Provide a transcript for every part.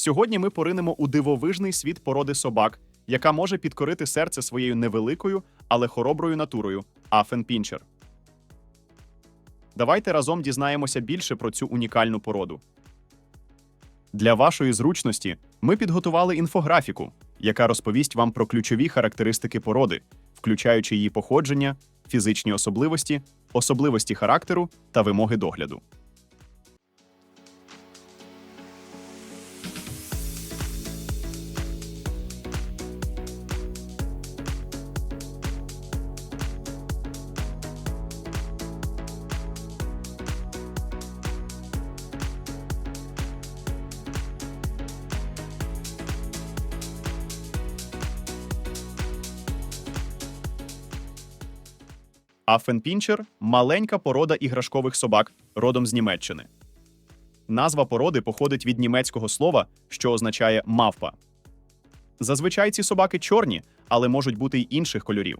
Сьогодні ми поринемо у дивовижний світ породи собак, яка може підкорити серце своєю невеликою, але хороброю натурою Афенпінчер. Давайте разом дізнаємося більше про цю унікальну породу. Для вашої зручності ми підготували інфографіку, яка розповість вам про ключові характеристики породи, включаючи її походження, фізичні особливості, особливості характеру та вимоги догляду. Афенпінчер маленька порода іграшкових собак родом з Німеччини. Назва породи походить від німецького слова, що означає мавпа. Зазвичай ці собаки чорні, але можуть бути й інших кольорів.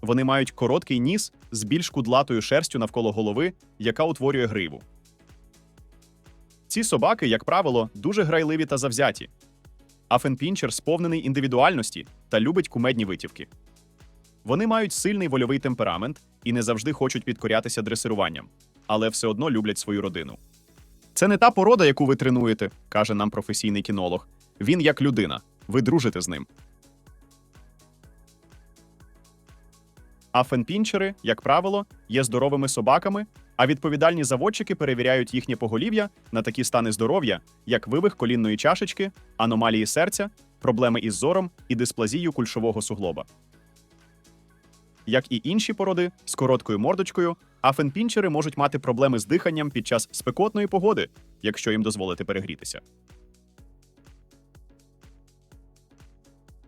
Вони мають короткий ніс з більш кудлатою шерстю навколо голови, яка утворює гриву. Ці собаки, як правило, дуже грайливі та завзяті. Афенпінчер сповнений індивідуальності та любить кумедні витівки. Вони мають сильний вольовий темперамент і не завжди хочуть підкорятися дресируванням, але все одно люблять свою родину. Це не та порода, яку ви тренуєте, каже нам професійний кінолог. Він як людина. Ви дружите з ним. Афенпінчери, як правило, є здоровими собаками, а відповідальні заводчики перевіряють їхнє поголів'я на такі стани здоров'я, як вивих колінної чашечки, аномалії серця, проблеми із зором і дисплазію кульшового суглоба. Як і інші породи з короткою мордочкою, афенпінчери можуть мати проблеми з диханням під час спекотної погоди, якщо їм дозволити перегрітися.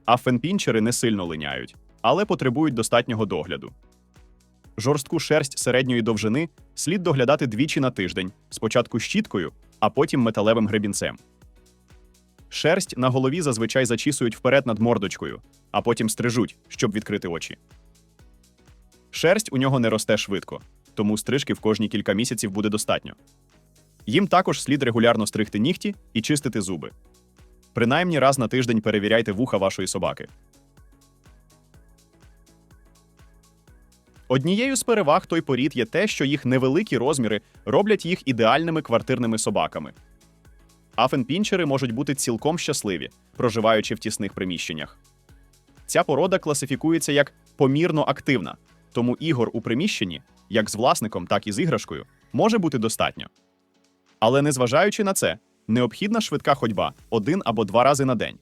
Афенпінчери не сильно линяють, але потребують достатнього догляду. Жорстку шерсть середньої довжини слід доглядати двічі на тиждень, спочатку щіткою, а потім металевим гребінцем. Шерсть на голові зазвичай зачісують вперед над мордочкою, а потім стрижуть, щоб відкрити очі. Шерсть у нього не росте швидко, тому стрижки в кожні кілька місяців буде достатньо. Їм також слід регулярно стригти нігті і чистити зуби. Принаймні раз на тиждень перевіряйте вуха вашої собаки. Однією з переваг той порід є те, що їх невеликі розміри роблять їх ідеальними квартирними собаками. Афенпінчери можуть бути цілком щасливі, проживаючи в тісних приміщеннях. Ця порода класифікується як помірно активна, тому ігор у приміщенні, як з власником, так і з іграшкою, може бути достатньо. Але незважаючи на це, необхідна швидка ходьба один або два рази на день.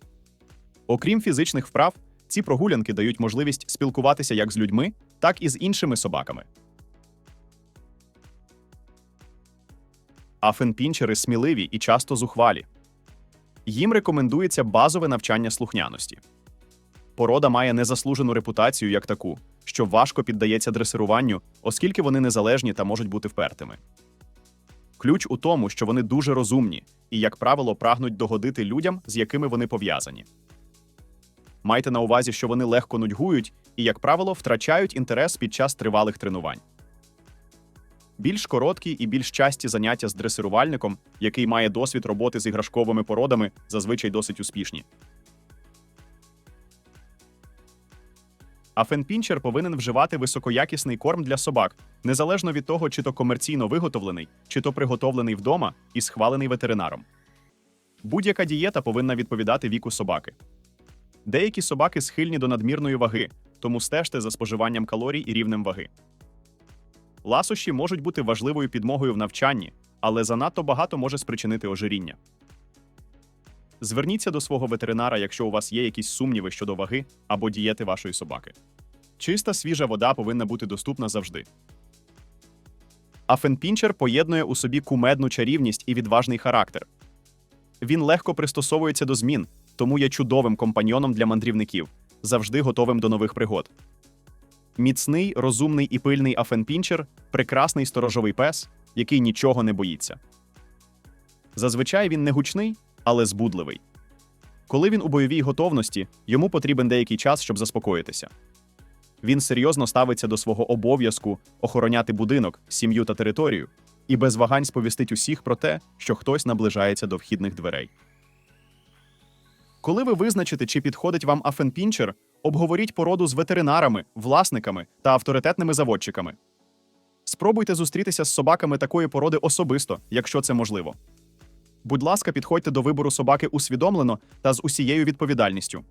Окрім фізичних вправ, ці прогулянки дають можливість спілкуватися як з людьми, так і з іншими собаками. Афенпінчери сміливі і часто зухвалі. Їм рекомендується базове навчання слухняності. Порода має незаслужену репутацію як таку, що важко піддається дресируванню, оскільки вони незалежні та можуть бути впертими. Ключ у тому, що вони дуже розумні і, як правило, прагнуть догодити людям, з якими вони пов'язані. Майте на увазі, що вони легко нудьгують і, як правило, втрачають інтерес під час тривалих тренувань. Більш короткі і більш часті заняття з дресирувальником, який має досвід роботи з іграшковими породами, зазвичай досить успішні. А фенпінчер повинен вживати високоякісний корм для собак, незалежно від того, чи то комерційно виготовлений, чи то приготовлений вдома і схвалений ветеринаром. Будь-яка дієта повинна відповідати віку собаки. Деякі собаки схильні до надмірної ваги, тому стежте за споживанням калорій і рівнем ваги. Ласощі можуть бути важливою підмогою в навчанні, але занадто багато може спричинити ожиріння. Зверніться до свого ветеринара, якщо у вас є якісь сумніви щодо ваги або дієти вашої собаки. Чиста свіжа вода повинна бути доступна завжди. Афенпінчер поєднує у собі кумедну чарівність і відважний характер. Він легко пристосовується до змін, тому є чудовим компаньйоном для мандрівників, завжди готовим до нових пригод. Міцний, розумний і пильний Афенпінчер прекрасний сторожовий пес, який нічого не боїться. Зазвичай він не гучний, але збудливий. Коли він у бойовій готовності, йому потрібен деякий час, щоб заспокоїтися. Він серйозно ставиться до свого обов'язку охороняти будинок, сім'ю та територію, і без вагань сповістить усіх про те, що хтось наближається до вхідних дверей. Коли ви визначите, чи підходить вам афенпінчер, обговоріть породу з ветеринарами, власниками та авторитетними заводчиками. Спробуйте зустрітися з собаками такої породи особисто, якщо це можливо. Будь ласка, підходьте до вибору собаки усвідомлено та з усією відповідальністю.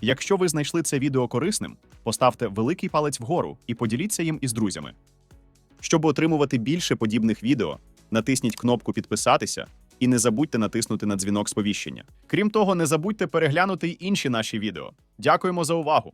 Якщо ви знайшли це відео корисним, поставте великий палець вгору і поділіться їм із друзями. Щоб отримувати більше подібних відео, натисніть кнопку підписатися і не забудьте натиснути на дзвінок сповіщення. Крім того, не забудьте переглянути й інші наші відео. Дякуємо за увагу!